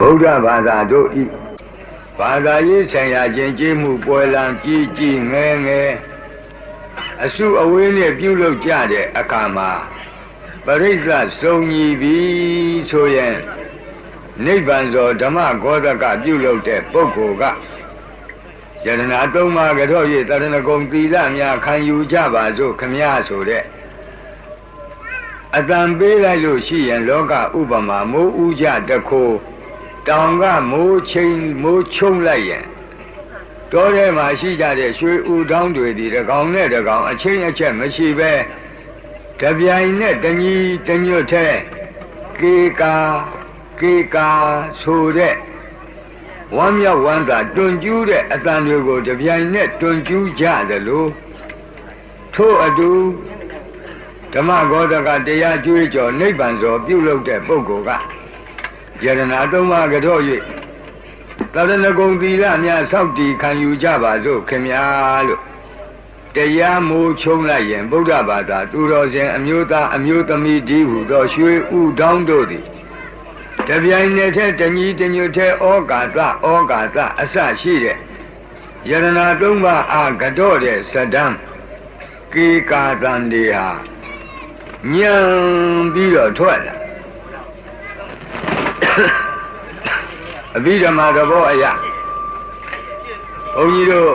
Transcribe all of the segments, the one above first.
ဗုဒ္ဓဘာသာတို့ဤဘာသာရေးဆိုင်ရာကျင့်ကြံမှုပွဲလံကြီးကြီးငယ်ငယ်အစုအဝေးနဲ့ပြုလုပ်ကြတဲ့အခါမှာပရိစ္ဆစုံညီပြီဆိုရင်နိဗ္ဗာန်သောဓမ္မဂောဒကပြုလုပ်တဲ့ပုဂ္ဂိုလ်ကယရနာသုံးပါးကြော၍တရဏဂုံသီလများခံယူကြပါစို့ခမည်းဆိုတဲ့အတန်ပေးလိုက်လို့ရှိရင်လောကဥပမာမိုးဥကြတခိုး တောင်ကမိုးချိန်မိုးချုံလိုက်ရင်တောထဲမှာရှိကြတဲ့ရွှေဥတောင်းတွေဒီတကောင်နဲ့တကောင်အချင်းအချက်မရှိပဲတပြိုင်နဲ့တညီတညွတ်ထဲကေကာကေကာဆိုတဲ့ဝမ်းမြောက်ဝမ်းသာတွန်ကျူးတဲ့အတန်တွေကိုတပြိုင်နဲ့တွန်ကျူးကြတယ်လို့ထို့အတူဓမ္မဂောဒကတရားကျွေးကြော်နိဗ္ဗာန်ဆိုပြုလုပ်တဲ့ပုဂ္ဂိုလ်က ယရနာသုံးပါးကြော၍တရဏဂုံသီလများစောင့်တည်ခံယူကြပါစို့ခင်ဗျာလို့တရားမိုးချုံလိုက်ရင်ဗုဒ္ဓဘာသာသူတော်စင်အမျိုးသားအမျိုးသမီးဒီဟုသောရွှေဥတောင်းတို့သည်တပြိုင်နက်တည်းတညီတညွတ်ထဲဩကာသဩကာသအစရှိတဲ့ယရနာသုံးပါးအာကတော့တဲ့ဇဒံကေကာတန်တွေဟာညံပြီးတော့ထွက်လာ အဘိဓမ္မာသဘောအရာဘုန်းကြီးတို့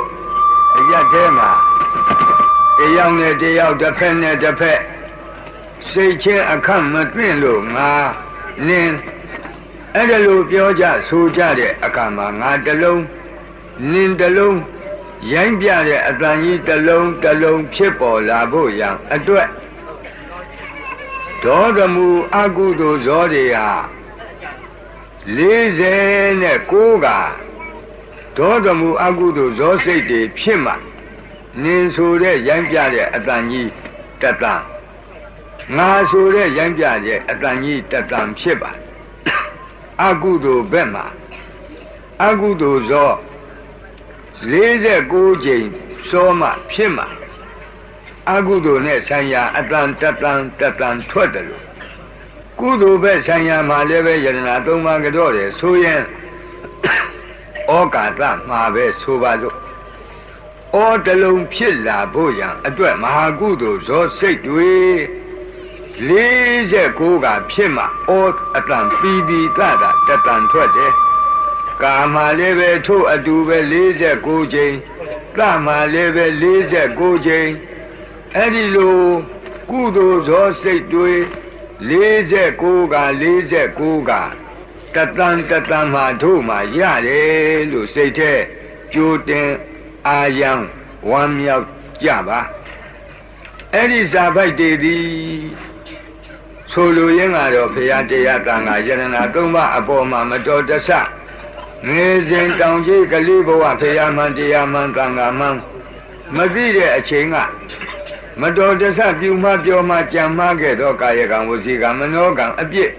အရက်ထဲမှာတယောက်နဲ့တယောက်တစ်ဖက်နဲ့တစ်ဖက်စိတ်ချင်းအခန့်မတွင့်လို့ငါနင်းအဲ့ဒါလိုပြောကြဆိုကြတဲ့အခါမှာငါတလုံးနင်းတလုံးရိုင်းပြတဲ့အတန်ကြီးတလုံးတလုံးဖြစ်ပေါ်လာဖို့ရန်အတွက်ဒေါသမူအကုသိုလ်ဇောတွေဟာ 49ကဒေါသမူအကုသိုလ်ဇောစိတ်တွေဖြစ်မှနင်ဆိုတဲ့ရိုင်းပြတဲ့အတန်ကြီးတတန်ငါဆိုတဲ့ရိုင်းပြတဲ့အတန်ကြီးတတန်ဖြစ်ပါအကုသိုလ်ဘက်မှာအကုသိုလ်ဇော49ကြိမ်စောမှဖြစ်မှအကုသိုလ်နဲ့ဆံရအတန်တတန်တတန်ထွက်တယ်လို့ ကုသိုလ်ဘက်ဆိုင်ရာမှာလည်းပဲယရနာသုံးပါးကြောတယ်ဆိုရင်ဩကာသမှာပဲဆိုပါစို့ဩတလုံးဖြစ်လာဖို့ရန်အတွက်မဟာကုသိုလ်ဇောစိတ်တွေ49ကဖြစ်မှဩအတန်ပီပီတတာတတန်ထွက်တယ်ကာမလည်းပဲထို့အတူပဲ49ချိန်သမာလည်းပဲ49ချိန်အဲ့ဒီလိုကုသိုလ်ဇောစိတ်တွေ 49က49ကတတန်တတန်မှာတို့မှာရတယ်လို့စိတ်ထဲကြိုတင်အာယံဝမ်းမြောက်ကြပါအဲ့ဒီဇာပိုက်တွေသည်ဆိုလိုရင်းကတော့ဘုရားတရားတန်ခါယရဏသုံးပါးအပေါ်မှာမတော်တဆငယ်စဉ်တောင်ကြီးကလေးဘဝဘုရားမှန်တရားမှန်တန်ခါမှန်မသိတဲ့အချိန်က မတော်တဆပြုမှပြောမှကြံမှခဲ့သောကာယကံဝစီကံမနောကံအပြစ်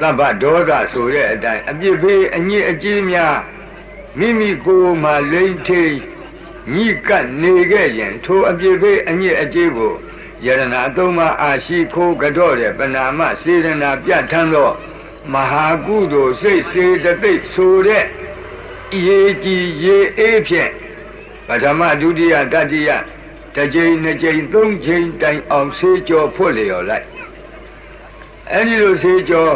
သဗ္ဗဒေါသဆိုတဲ့အတိုင်းအပြစ်ဖေးအညစ်အကြေးများမိမိကိုယ်မှလိမ့်ထိန်ညိကပ်နေခဲ့ရင်ထိုအပြစ်ဖေးအညစ်အကြေးကိုယရဏသုံးပါးအာရှိခိုးကြော့တဲ့ပနာမစေရနာပြဋ္ဌာန်းသောမဟာကုသိုလ်စိတ်စေတသိက်ဆိုတဲ့ရေကြည်ရေအေးဖြင့်ပထမဒုတိယတတိယ တစ်ကြိမ်နှစ်ကြိမ်သုံးကြိမ်တိုင်အောင်ဆေးကြောဖွတ်လျော်လိုက်အဲဒီလိုဆေးကြော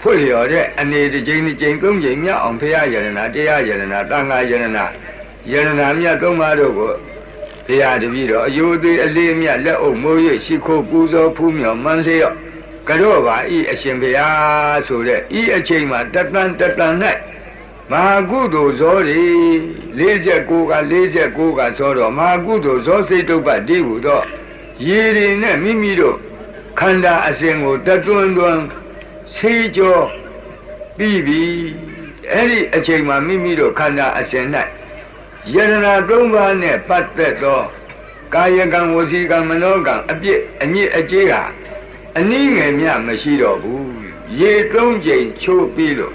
ဖွတ်လျော်တဲ့အနေတစ်ကြိမ်နှစ်ကြိမ်သုံးကြိမ်မြောက်အောင်ဖရာယရဏတရားယရဏတန်ခါယရဏယရဏမြတ်သုံးပါးတို့ကိုဘုရားတပည့်တော်အယုသေးအလေးမြတ်လက်အုပ်မိုး၍ရှိခိုးပူဇော်ဖူးမြော်မှန်းစေရောကြော့ပါဤအရှင်ဘုရားဆိုတဲ့ဤအချိန်မှာတတန်တတန်၌ မဟာကုသိုလ်ဇောတွေ49က49ကဇောတော့မဟာကုသိုလ်ဇောစိတ်တုပ္ပတိဟုတော့ရေတွေနဲ့မိမိတို့ခန္ဓာအစဉ်ကိုတသွန်းသွန်းဆေးကြောပြီးပြီအဲ့ဒီအချိန်မှာမိမိတို့ခန္ဓာအစဉ်၌ယရနာ၃ပါးနဲ့ပတ်သက်သောကာယကံဝစီကံမနောကံအပြစ်အညစ်အကြေးဟာအနည်းငယ်မြမရှိတော့ဘူးရေသုံးကြိမ်ချိုးပြီးလို့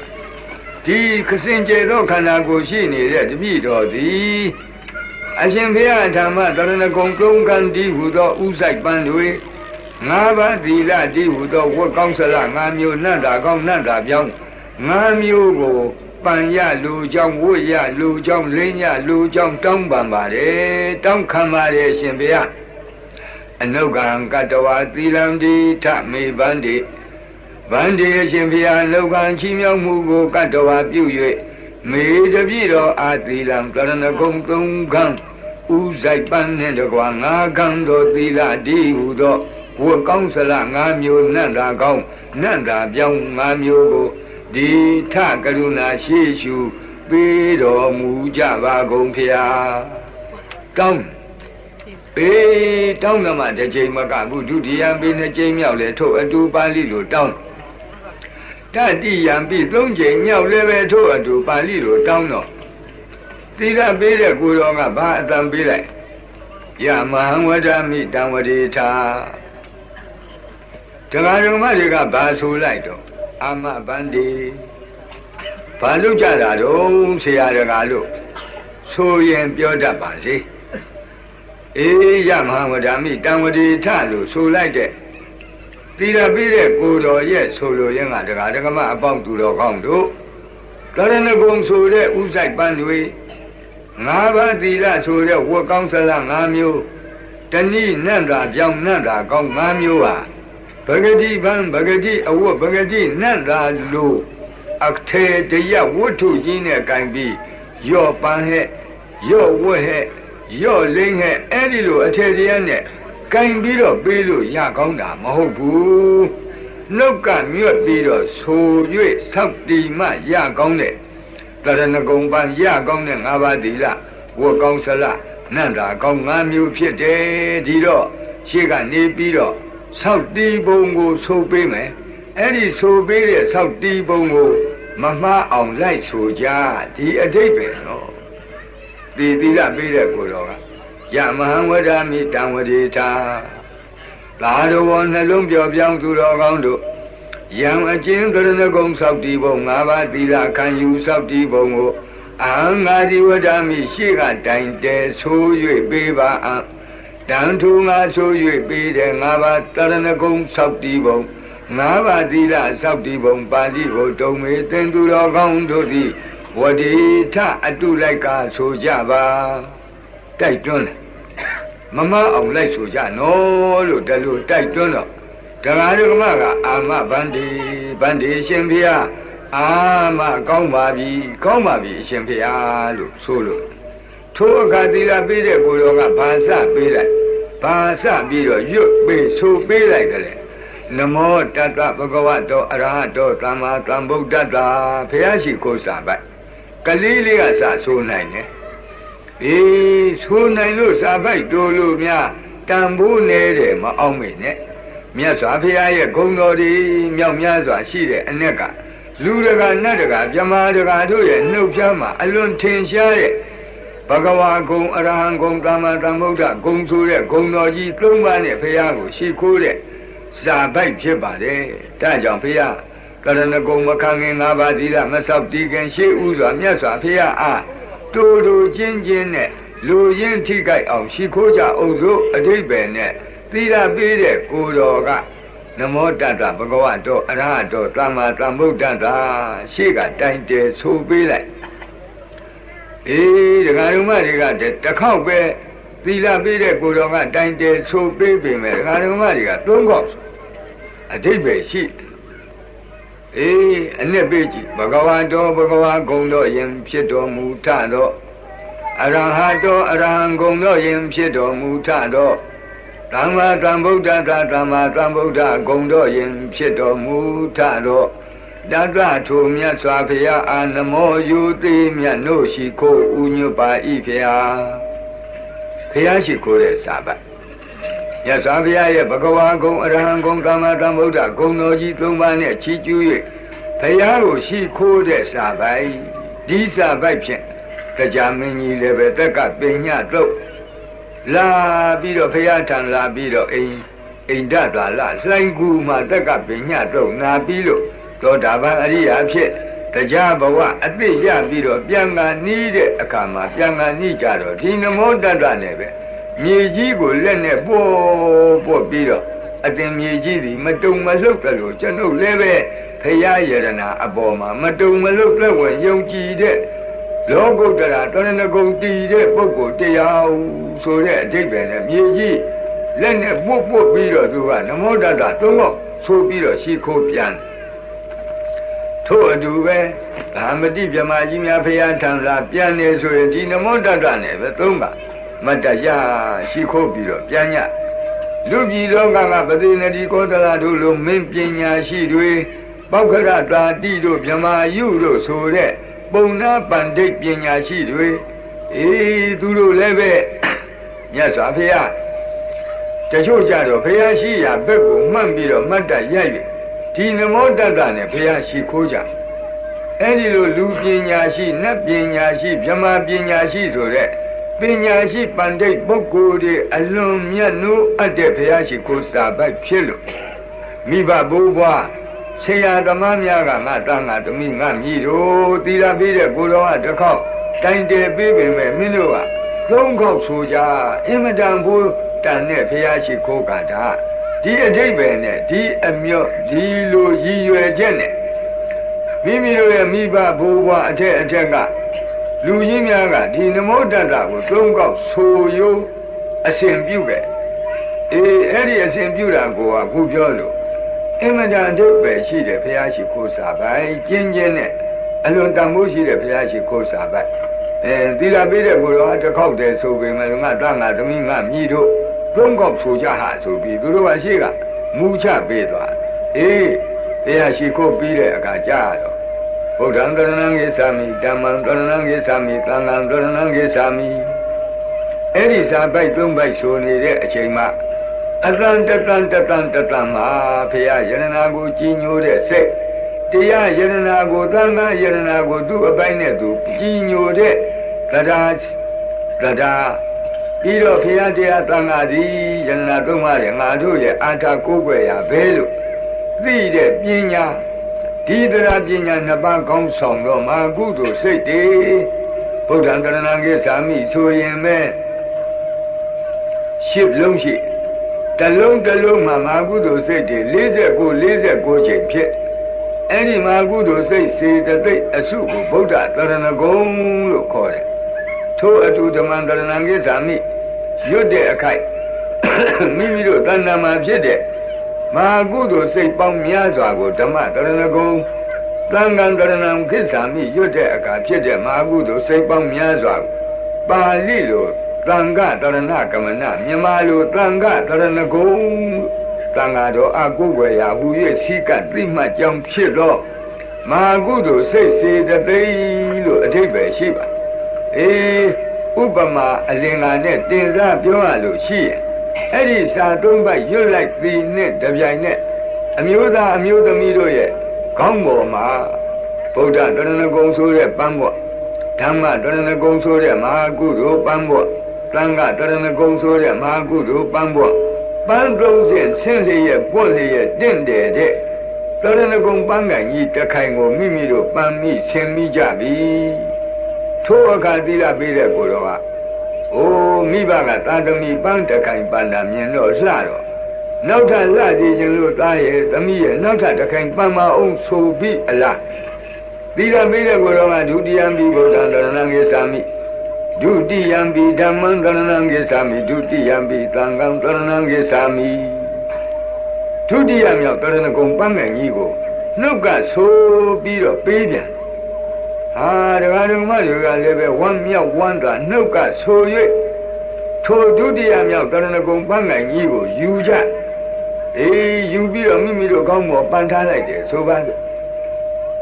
ါ ဒီခစင်ကြယ်သောခန္ဓာကိုယ်ရှိနေတဲ့တပည့်တော်သည်အရှင်ဘုရားဓမ္မတရဏဂုံကုံကံဒီဟုသောဥဆိုင်ပန်းတွေငါးပါးသီလဒီဟုသောဝတ်ကောင်းစလငါးမျိုးနတ်တာကောင်းနတ်တာပြောင်းငါးမျိုးကိုပန်ရလူကြောင့်ဝတ်ရလူကြောင့်လင်းရလူကြောင့်တောင်းပန်ပါတယ်တောင်းခံပါတယ်ရှင်ဘုရားအနုကံကတဝသီလံဒီထမေဗန္တိ ဗန္တိအရှင်ဘုရားလောကံချီးမြှောက်မှုကိုကတဝပြု၍မေတပြည့်တော်အာသီလံကရဏဂုံသုံးခံဥဆိုင်ပန်းနှင့်တကွာငါးခံတော်သီလဒီဟုသောဝတ်ကောင်းစလငါးမျိုးနတ်တာကောင်းနတ်တာပြောင်းငါးမျိုးကိုဒီထကရုဏာရှိရှုပေးတော်မူကြပါကုန်ဖျားတောင်းပေးတောင်းသမှတစ်ချိန်မကဘူးဒုတိယပေးနှစ်ချိန်မြောက်လဲထို့အတူပါဠိလိုတောင်း တတိယံပြီးသုံးချိန်မြောက်လဲပဲထို့အတူပါဠိလိုတောင်းတော့သီလပေးတဲ့ကိုတော်ကဘာအတန်ပေးလိုက်ယမဟံဝဒမိတံဝတိထာတရားဓမ္မတွေကဘာဆိုလိုက်တော့အာမဗန္ဒီဘာလို့ကြတာတော့ဆရာတကာလို့ဆိုရင်ပြောတတ်ပါစေအေးယမဟာဝဒာမိတံဝတိထလို့ဆိုလိုက်တဲ့ သီရပြီးတဲ့ကိုတော်ရဲ့ဆိုလိုရင်းကတကာဒကမအပေါင်းသူတော်ကောင်းတို့ကရဏဂုံဆိုတဲ့ဥဆိုင်ပန်းတွေငါးပါးသီလဆိုတဲ့ဝတ်ကောင်းစလငါးမျိုးတဏိနတ်တာပြောင်းနတ်တာကောင်းငါးမျိုးဟာပဂတိဗံပဂတိအဝတ်ပဂတိနတ်သာလို့အထေတရဝတ္ထုကြီးနဲ့ကင်ပြီးရော့ပန်းဟဲ့ရော့ဝတ်ဟဲ့ရော့လိမ့်ဟဲ့အဲ့ဒီလိုအထေတရနဲ့ ကင်ပြီးတော့ပေးလို့ရကောင်းတာမဟုတ်ဘူးနှုတ်ကမြွတ်ပြီးတော့ဆို၍ဆောက်တီမှရကောင်းတဲ့တရဏဂုံပန်းရကောင်းတဲ့ငါးပါးသီလဝတ်ကောင်းစလနန္တာကောင်းငါးမျိုးဖြစ်တယ်ဒီတော့ရှေ့ကနေပြီးတော့ဆောက်တီးပုံကိုဆိုပေးမယ်အဲ့ဒီဆိုပေးတဲ့ဆောက်တီးပုံကိုမမှားအောင်လိုက်ဆိုကြဒီအတိတ်ပဲနော်ဒီသီလပေးတဲ့ကိုတော်က ယမဟံဝဒမိတံဝတိတာသာတော်ဝနှလုံးပြောပြောင်းသူတော်ကောင်းတို့ယံအကျဉ်ကရဏဂုံဆောက်တီးပုံ၅ပါးသီလခံယူဆောက်တီးပုံကိုအာငါဒီဝဒမိရှေ့ကတိုင်တဲဆို၍ပေးပါအံ့တန်ထူငါဆို၍ပေးတယ်ငါးပါးတရဏဂုံဆောက်တီးပုံငါးပါးသီလဆောက်တီးပုံပါဠိကိုတုံမေသင်သူတော်ကောင်းတို့သည်ဝတိထအတုလိုက်ကဆိုကြပါ တိုက်တွန်းတယ်မမအောင်လိုက်ဆိုကြနော်လို့တလူတိုက်တွန်းတော့တရားဓမ္မကအာမဗန္ဒီဗန္ဒီရှင်ဖေဟာအာမကောင်းပါပြီကောင်းပါပြီအရှင်ဖေဟာလို့ဆိုလို့ထိုအခါသီလပေးတဲ့ကိုတော်ကဘာစပေးလိုက်ဘာစပြီးတော့ရွတ်ပေးဆိုပေးလိုက်ကြလေနမောတတ္တဘဂဝတောအရဟတောသမ္မာသမ္ဗုဒ္ဓတ္တဘုရားရှိခိုးစာပိုက်ကလေးလေးကစဆိုနိုင်တယ် အေးဆိုနိုင်လို့စာပိုက်တိုးလို့များတန်ဖိုးနေတယ်မအောင်မေနဲ့မြတ်စွာဘုရားရဲ့ဂုဏ်တော်တွေမြောက်များစွာရှိတဲ့အ내ကလူတကာနတ်တကာမြမာတကာတို့ရဲ့နှုတ်ဖြားမှာအလွန်ထင်ရှားတဲ့ဘဂဝါဂုံအရဟံဂုံသမ္မာသမ္ဗုဒ္ဓဂုံဆိုတဲ့ဂုံတော်ကြီးသုံးပါးနဲ့ဘုရားကိုရှိခိုးတဲ့ဇာပိုက်ဖြစ်ပါတယ်။ဒါကြောင့်ဘုရားကရဏဂုံမခံခင်၅ပါးသီလမဆောက်တည်ခင်ရှေးဥစွာမြတ်စွာဘုရားအား တူတူချင်းချင်းနဲ့လူရင်းထိကြိုက်အောင်ရှိခိုးကြအောင်စို့အတိတ်ပဲနဲ့သီလပေးတဲ့ကိုတော်ကနမောတတ္တဘဂဝတောအရဟတောသမ္မာသမ္ဗုဒ္ဓတ္တရှေ့ကတိုင်တယ်ဆိုပေးလိုက်အေးဒကာဓမ္မတွေကတခေါက်ပဲသီလပေးတဲ့ကိုတော်ကတိုင်တယ်ဆိုပေးပေမဲ့ဒကာဓမ္မတွေကသုံးခေါက်အတိတ်ပဲရှိ အေးအနှစ်ပေးကြည့်ဘဂဝါတော်ဘဂဝါဂုံတော်ယင်ဖြစ်တော်မူထတော့အရဟတောအရဟံဂုံတော်ယင်ဖြစ်တော်မူထတော့သမ္မာသမ္ဗုဒ္ဓသာသမ္မာသမ္ဗုဒ္ဓဂုံတော်ယင်ဖြစ်တော်မူထတော့တတ္တထိုမြတ်စွာဘုရားအာနမောယူသိမြတ်တို့ရှိခိုးဥညွပါဤဖျာဘုရားရှိခိုးတဲ့စာပတ် မြတ်စွာဘုရားရဲ့ဘဂဝါဂုံအရဟံဂုံသမ္မာသမ္ဗုဒ္ဓဂုံတော်ကြီးသုံးပါးနဲ့ချီးကျူး၍ဘုရားကိုရှိခိုးတဲ့စာပိုက်ဒီစာပိုက်ဖြင့်တရားမင်းကြီးလည်းပဲတက်ကပင်ညတော့လာပြီးတော့ဘုရားထံလာပြီးတော့အိမ်အိန္ဒသာလလှိုင်းကူမှာတက်ကပင်ညတော့နာပြီးလို့သောတာပန်အရိယာဖြစ်တရားဘဝအသိရပြီးတော့ပြန်ကနီးတဲ့အခါမှာပြန်ကနီးကြတော့ဒီနမောတတ္တနဲ့ပဲ မြေကြီးကိုလက်နဲ့ပို့ပို့ပြီးတော့အတင်မြေကြီးသည်မတုံမလှုပ်တယ်လို့ကျွန်ုပ်လည်းပဲဖရာယရနာအပေါ်မှာမတုံမလှုပ်လက်ဝင်ယုံကြည်တဲ့လောကုတ္တရာတရဏဂုံတည်တဲ့ပုဂ္ဂိုလ်တရားဆိုတဲ့အဓိပ္ပာယ်နဲ့မြေကြီးလက်နဲ့ပုတ်ပုတ်ပြီးတော့သူကနမောတတ္တသုံးတော့ဆိုပြီးတော့ရှိခိုးပြန်ထို့အတူပဲဗာမတိမြမကြီးများဖရာထံလာပြန်နေဆိုရင်ဒီနမောတတ္တနဲ့ပဲသုံးပါ မတ္တရရှိခိုးပြီးတော့ပြန်ညလူပြည်လောကကပတိနတိကောသလတို့လိုမင်းပညာရှိတွေပောက္ခရတာတိတို့မြမယုတို့ဆိုတဲ့ပုံနာပန္ဒိတ်ပညာရှိတွေအေးသူတို့လည်းပဲမြတ်စွာဘုရားတချို့ကြတော့ဘုရားရှိရာဘက်ကိုမှတ်ပြီးတော့မှတ်တရိုက်ဒီနမောတတ္တနဲ့ဘုရားရှိခိုးကြအဲ့ဒီလိုလူပညာရှိနတ်ပညာရှိဗြဟ္မာပညာရှိဆိုတဲ့ ပညာရှိပန္ဒိတ်ပုဂ္ဂိုလ်တွေအလွန်မြတ်နိုးအပ်တဲ့ဘုရားရှိခိုးစာပိုက်ဖြစ်လို့မိဘဘိုးဘွားဆရာသမားများကငါတန်းငါသမီးငါမြည်တို့သီလပေးတဲ့ကိုတော်ကတစ်ခေါက်တိုင်တယ်ပေးပေမဲ့မင်းတို့ကသုံးခေါက်ဆိုကြအင်မတန်ဘူးတန်တဲ့ဘုရားရှိခိုးကတာဒီအထိပ္ပယ်နဲ့ဒီအမြော့ဒီလိုရည်ရွယ်ချက်နဲ့မိမိတို့ရဲ့မိဘဘိုးဘွားအထက်အထက်က လူကြီးများကဒီနမောတတ္တကိုသုံးခေါက်ဆိုရိုးအစဉ်ပြုခဲ့အေးအဲ့ဒီအစဉ်ပြုတာကိုကခုပြောလို့အင်မတန်အဓိပ္ပာယ်ရှိတဲ့ဘုရားရှိခိုးစာပိုင်ကျင်းကျင်းနဲ့အလွန်တန်ဖိုးရှိတဲ့ဘုရားရှိခိုးစာပိုင်အဲသီလပေးတဲ့ကိုယ်တော်တစ်ခေါက်တည်းဆိုပေမဲ့ငါတန်ငါသမီးငါမြည်တို့သုံးခေါက်ဆိုကြဟာဆိုပြီးသူတို့ကရှိကမူချပေးသွားအေးဘုရားရှိခိုးပြီးတဲ့အခါကြာတော့ ဗုဒ္ဓံတရဏံဂိသာမိဓမ္မံတရဏံဂိသာမိသံဃံတရဏံဂိသာမိအဲ့ဒီစာပိုက်သုံးပိုက်ဆိုနေတဲ့အချိန်မှာအတန်တတန်တတန်တတန်မှာဖရာယရနာကိုကြီးညိုတဲ့စိတ်တရားယရနာကိုသံဃာယရနာကိုသူ့အပိုင်းနဲ့သူကြီးညိုတဲ့တရားတရားပြီးတော့ဖရာတရားသံဃာဒီယရနာသုံးပါးရဲ့ငါတို့ရဲ့အာထာကိုးကွယ်ရာဘဲလို့သိတဲ့ပညာ ဒီတရားပညာနှစ်ပါးကောင်းဆောင်တော့မာကုသိုလ်စိတ်တွေဗုဒ္ဓံတရဏံကိသာမိဆိုရင်ပဲရှစ်လုံးရှိတလုံးတလုံးမှာမာကုသိုလ်စိတ်တွေ49 49ချိန်ဖြစ်အဲ့ဒီမာကုသိုလ်စိတ်စေတသိက်အစုကိုဗုဒ္ဓတရဏဂုံလို့ခေါ်တယ်ထိုအတူဓမ္မတရဏံကိသာမိရွတ်တဲ့အခိုက်မိမိတို့တဏ္ဍာမှာဖြစ်တဲ့ မာကုသိုလ်စိတ်ပေါင်းများစွာကိုဓမ္မတရဏဂုံသံဃံတရဏံခိစ္ဆာမိရွတ်တဲ့အခါဖြစ်တဲ့မာကုသိုလ်စိတ်ပေါင်းများစွာပါဠိလိုသံဃတရဏကမနမြန်မာလိုသံဃတရဏဂုံသံဃာတော်အကုဝေယဟူ၍စီကသိမှကြောင့်ဖြစ်တော့မာကုသိုလ်စိတ်စေတသိက်လို့အထိပ္ပယ်ရှိပါအေးဥပမာအလင်္ကာနဲ့တင်စားပြောရလို့ရှိရင် အဲ့ဒီစာသုံးပတ်ရွတ်လိုက်ပြီးနဲ့တပြိုင်နဲ့အမျိုးသားအမျိုးသမီးတို့ရဲ့ခေါင်းပေါ်မှာဗုဒ္ဓတရဏဂုံဆိုတဲ့ပန်းပေါ်ဓမ္မတရဏဂုံဆိုတဲ့မဟာကုသိုလ်ပန်းပေါ်သံဃတရဏဂုံဆိုတဲ့မဟာကုသိုလ်ပန်းပေါ်ပန်းသုံးဆင့်ဆင်းလျက်ပွင့်လျက်တင့်တယ်တဲ့တရဏဂုံပန်းကံကြီးတခိုင်ကိုမိမိတို့ပန်းမိဆင်မိကြပြီထိုအခါသီလပေးတဲ့ကိုတော်က အိုးမိဘကသာသမီပန်းတခိုင်ပန်းတာမြင်တော့လှတော့နောက်ထပ်လှကြည့်ခြင်းလို့သားရဲ့သမီးရဲ့နောက်ထပ်တခိုင်ပန်းမအောင်ဆိုပြီးအလားသီလပေးတဲ့ကိုတော်ကဒုတိယံဘိဗုဒ္ဓံတရဏံကိသာမိဒုတိယံဘိဓမ္မံတရဏံကိသာမိဒုတိယံဘိသံဃံတရဏံကိသာမိဒုတိယမြောက်တရဏဂုံပန်းငယ်ကြီးကိုနှုတ်ကဆိုပြီးတော့ပေးပြန် ဟာဒကာဒကမတွေကလည်းပဲဝမ်းမြောက်ဝမ်းသာနှုတ်ကဆို၍ထိုဒုတိယမြောက်တရဏဂုံပန်းငိုင်ကြီးကိုယူကြအေးယူပြီးတော့မိမိတို့ကောင်းမောပန်ထားလိုက်တယ်ဆိုပါစို့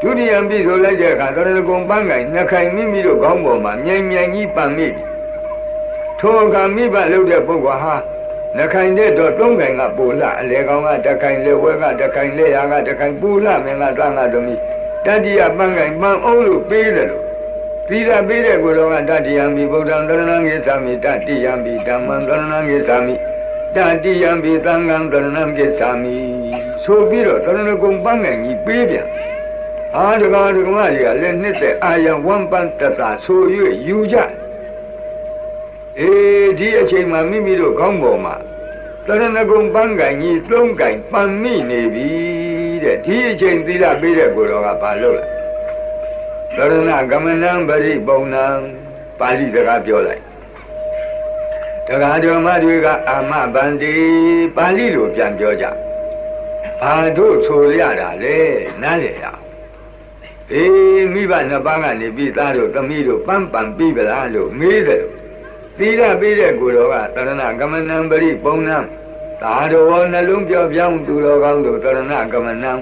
ဒုတိယပြီဆိုလိုက်တဲ့အခါတရဏဂုံပန်းငိုင်နှစ်ခိုင်မိမိတို့ကောင်းပေါ်မှာမြိုင်မြိုင်ကြီးပန်မိပြီထိုအခါမိဘလုပ်တဲ့ပုဂ္ဂိုလ်ဟာနှခိုင်တဲ့တော့တုံးခိုင်ကပူလာအလေကောင်ကတခိုင်လေဝဲကတခိုင်လေရာကတခိုင်ပူလာမင်းကတွန်းကတို့မီ တတိယပန်းခိုင်ပန်းအောင်လို့ပေးတယ်လို့သီလပေးတဲ့ကိုယ်တော်ကတတိယံမိဗုဒ္ဓံတရဏံကိသာမိတတိယံမိဓမ္မံတရဏံကိသာမိတတိယံမိသံဃံတရဏံကိသာမိဆိုပြီးတော့တရဏဂုံပန်းခိုင်ကြီးပေးပြန်အာဒကာဒကမတွေကလည်းနှစ်သက်အာယံဝမ်ပန်တတဆို၍ယူကြအေးဒီအချိန်မှာမိမိတို့ခေါင်းပေါ်မှာတရဏဂုံပန်းကင်ကြီးသုံးကင်ပန်မိနေပြီ တဲ့ဒီအချိန်သီလပေးတဲ့ကိုယ်တော်ကဘာလုပ်လဲတရဏဂမနံပရိပုံနံပါဠိစကားပြောလိုက်တရားတော်မတွေကအာမဗန္တိပါဠိလိုပြန်ပြောကြဘာတို့ဆိုရတာလဲနားလေရအေးမိဘနှစ်ပါးကနေပြီးသားတို့သမီးတို့ပန်းပန်ပြီးကြလားလို့မေးတယ်သီလပေးတဲ့ကိုယ်တော်ကတရဏကမနံပရိပုံနံ သာတော်နှလုံးပြောပြောင်းသူတော်ကောင်းတို့တရဏကမနံ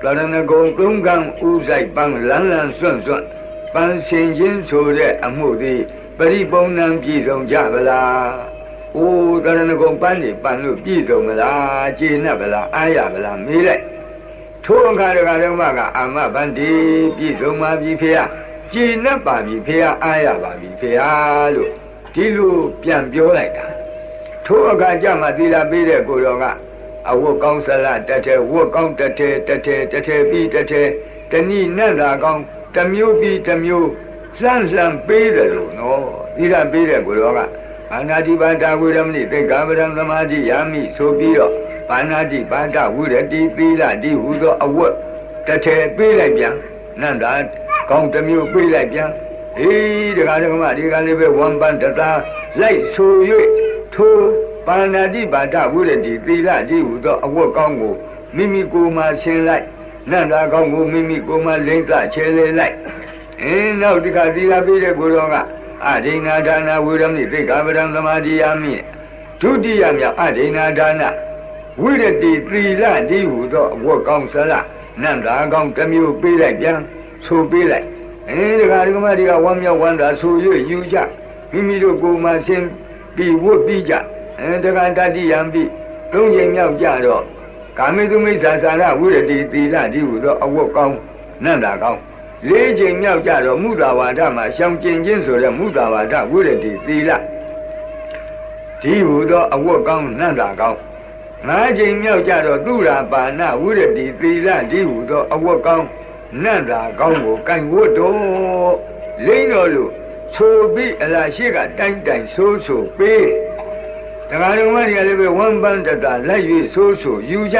တရဏဂုံသုံးကံဥဆိုင်ပန်းလန်းလန်းစွန့်စွန့်ပန်းရှင်ချင်းဆိုတဲ့အမှုသည်ပရိပုံနံပြည့်စုံကြဗလားအိုးတရဏဂုံပန်းနေပန်းလို့ပြည့်စုံမလားကျေနပ်ဗလားအားရဗလားမေးလိုက်ထိုအခါတကဓမ္မကအာမဗန္တိပြည့်စုံပါပြီဖေယကျေနပ်ပါပြီဖေယအားရပါပြီဖေယလို့ဒီလိုပြန်ပြောလိုက်တာ ထိုအခါကျမှသီလပေးတဲ့ကိုယ်တော်ကအဝတ်ကောင်းဆလတထဲဝတ်ကောင်းတထဲတထဲတထဲပြီးတထဲတဏိနဲ့သာကောင်းတမျိုးပြီးတမျိုးလှမ်းလှမ်းပေးတယ်လို့နော်သီလပေးတဲ့ကိုယ်တော်ကအာနာတိပါဒဝိရမဏိသေကဗရံသမာဓိယာမိဆိုပြီးတော့ပါဏာတိပါဒဝိရတိသီလတိဟူသောအဝတ်တထဲပေးလိုက်ပြန်နန္တာကောင်းတမျိုးပေးလိုက်ပြန်အေးဒကာဒကမဒီကလေးပဲဝမ်ပန်တသာလိုက်ဆို၍ထို ပါဏာတိပါဒဝိရတိသီလတိဟူသောအဝတ်ကောင်းကိုမိမိကိုယ်မှရှင်းလိုက်နန္တာကောင်းကိုမိမိကိုယ်မှလိမ့်သချဲလေလိုက်အင်းနောက်ဒီကသီလပေးတဲ့ကိုယ်တော်ကအဒိဏဒါနဝိရမိသိက္ခာပဒံသမာဓိယာမိဒုတိယမြောက်အဒိဏဒါနဝိရတိသီလတိဟူသောအဝတ်ကောင်းဆလနန္တာကောင်းတစ်မျိုးပေးလိုက်ပြန်ဆိုပေးလိုက်အဲဒီကဒီကမတွေကဝမ်းမြောက်ဝမ်းသာဆို၍ယူကြမိမိတို့ကိုယ်မှဆင်းပြီးဝတ်ပြီးကြ အဲတက္ကတတိယံပြီးသုံးချိန်မြောက်ကြတော့ကာမေတုမိစ္ဆာစာရဝိရတိသီလတိဟူသောအဝတ်ကောင်းနန္တာကောင်းလေးချိန်မြောက်ကြတော့မုသာဝါဒမှာရှောင်ကျင်ခြင်းဆိုတဲ့မုသာဝါဒဝိရတိသီလဒီဟူသောအဝတ်ကောင်းနန္တာကောင်းငါးချိန်မြောက်ကြတော့သူရာပါဏဝိရတိသီလဒီဟူသောအဝတ်ကောင်းနတ်သာကောင်းကိုကင်ဝတ်တော်လိမ့်တော်လို့ဆိုပြီးအလားရှိကတိုင်းတိုင်းဆိုးဆိုပေး တရားတော်မတွေကလည်းပဲဝမ်းပန်းတတလိုက်၍ဆိုးဆိုယူကြ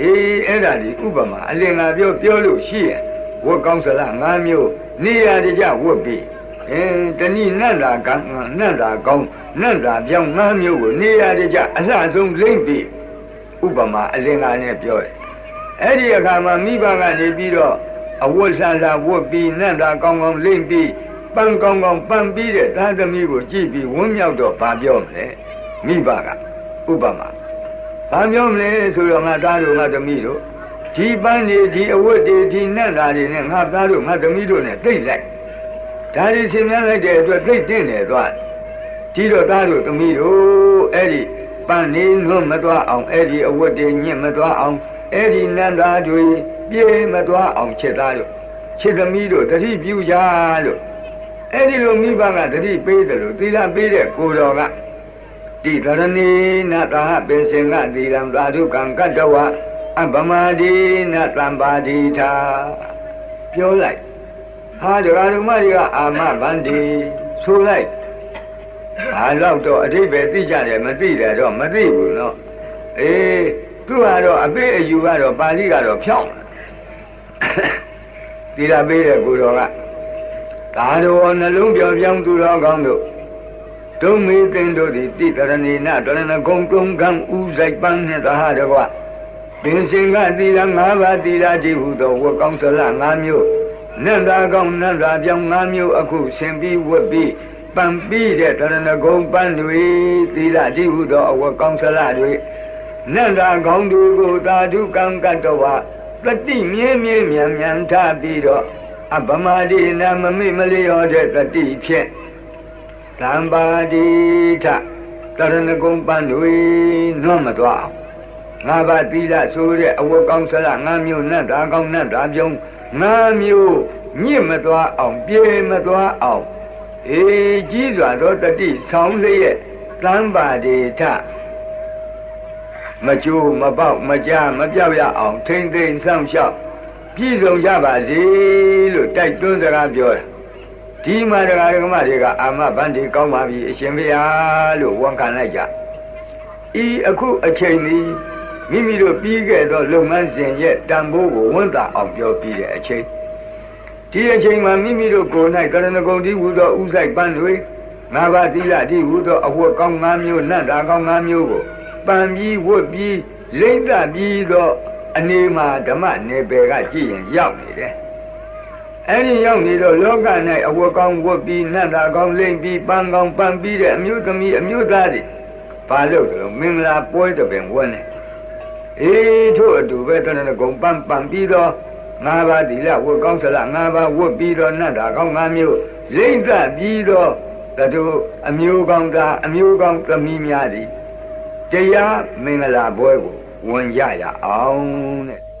အေးအဲ့ဒါဒီဥပမာအလင်္ကာပြောပြောလို့ရှိရင်ဝတ်ကောင်းစလား၅မျိုးနေရာတကြဝတ်ပြီးအင်းတဏိနတ်သာကံနတ်သာကောင်းနတ်သာပြောင်း၅မျိုးကိုနေရာတကြအလှဆုံးလိမ့်ပြီးဥပမာအလင်္ကာနဲ့ပြောတယ်အဲ့ဒီအခါမှာမိဘကနေပြီးတော့အဝတ်ဆန်စာဝတ်ပြီးနတ်သာကောင်းကောင်းလိမ့်ပြီးပန်းကောင်းကောင်းပန်းပြီးတဲ့သားသမီးကိုကြည့်ပြီးဝန်းမြောက်တော့ဗာပြောမလဲ မိဘကဥပမာဗာပြောမလဲဆိုတော့ငါသားတို့ငါသမီးတို့ဒီပန်းတွေဒီအဝတ်တွေဒီနတ်သားတွေနဲ့ငါသားတို့ငါသမီးတို့နဲ့တိတ်လိုက်ဒါတွေဆင်မြန်းလိုက်တဲ့အတွက်တိတ်တင့်နေသွားဒီတော့သားတို့သမီးတို့အဲ့ဒီပန်းနေလွတ်မသွားအောင်အဲ့ဒီအဝတ်တွေညစ်မသွားအောင်အဲ့ဒီနန္တာတွေပြေးမသွားအောင်ချက်သားလို့ချက်သမီးတို့တတိပြုကြလို့အဲ့ဒီလိုမိဘကတတိပေးတယ်လို့သီလပေးတဲ့ကိုတော်က တိသရဏီနတာပေစင်ကသီလံသာဓုကံကတ္တဝအပမဒီနသံပါတိသာပြောလိုက်ဟာဒကာဓမ္မတွေကအာမဗန္ဒီဆိုလိုက်ဘာလို့တော့အတိပ္ပယ်သိကြတယ်မသိတယ်တော့မသိဘူးနော်အေးသူကတော့အပေးအယူကတော့ပါဠိကတော့ဖြောင်းသီလပေးတဲ့ကိုတော်ကသာတော်နှလုံးပြောပြောင်းသူတော်ကောင်းတို့ ဒုံမေသိန်းတို့သည်တိတရဏီနတရဏဂုံတုံကံဥဆိုင်ပန်းနှင့်သဟတကွပင်စင်ကသီလ၅ပါးသီလတည်းဟုသောဝတ်ကောင်းသလ၅မျိုးနန္တာကောင်းနန္တာပြောင်း၅မျိုးအခုဆင်ပြီးဝတ်ပြီးပံပြီးတဲ့တရဏဂုံပန်းတွေသီလတည်းဟုသောအဝတ်ကောင်းသလတွေနန္တာကောင်းတွေကိုသာဓုကံကတ္တဝတတိမြဲမြဲမြန်မြန်ထားပြီးတော့အပမဒိနာမမိမလျောတဲ့တတိဖြင့် သံပါတိထတရဏဂုံပန်းတွေနှွတ်မသွားအောင်ငါးပါးသီလဆိုတဲ့အဝတ်ကောင်းဆလငါးမျိုးနဲ့ဓာကောင်းနဲ့ဓာပြုံးငါးမျိုးညစ်မသွားအောင်ပြေမသွားအောင်အေးကြီးစွာသောတတိဆောင်လျက်သံပါတိထမကျိုးမပေါက်မကြမပြောက်ရအောင်ထိမ့်သိမ့်ဆောင်လျှောက်ပြည့်စုံကြပါစေလို့တိုက်တွန်းစကားပြောတာ ဒီမှာတရားဓမ္မတွေက အာမဗန္ဒီကောင်းပါပြီအရှင်ဘုရားလို့ဝန်ခံလိုက်ကြဤအခုအချိန်นี้မိမိတို့ပြီးခဲ့သောလုပ်ငန်းစဉ်ရဲ့တန်ဖိုးကိုဝန်တာအောင်ပြောပြီးတဲ့အချိန်ဒီအချိန်မှာမိမိတို့ကိုယ်၌ကရဏဂုံတိဟူသောဥဆိုင်ပန်းတွေငါးပါးသီလတိဟူသောအဝတ်ကောင်း၅မျိုးနတ်တာကောင်း၅မျိုးကိုပန်ပြီးဝတ်ပြီးလိမ့်တပြီးသောအနေမှာဓမ္မနယ်ပယ်ကကြည့်ရင်ရောက်နေတယ် အဲ့ဒီရောက်နေတော့လောက၌အဝတ်ကောင်းဝတ်ပြီးနတ်တာကောင်းလိမ့်ပြီးပန်းကောင်းပန်းပြီးတဲ့အမျိုးသမီးအမျိုးသားတွေဘာလို့လဲမင်္ဂလာပွဲတပင်ဝတ်နေအေးထို့အတူပဲတဏ္ဍကုံပန်းပန်းပြီးတော့ငါးပါးဒီလဝတ်ကောင်းဆလငါးပါးဝတ်ပြီးတော့နတ်တာကောင်းငါးမျိုးလိမ့်တပြီးတော့တတို့အမျိုးကောင်းသားအမျိုးကောင်းသမီးများသည်တရားမင်္ဂလာပွဲကိုဝင်ကြရအောင်တဲ့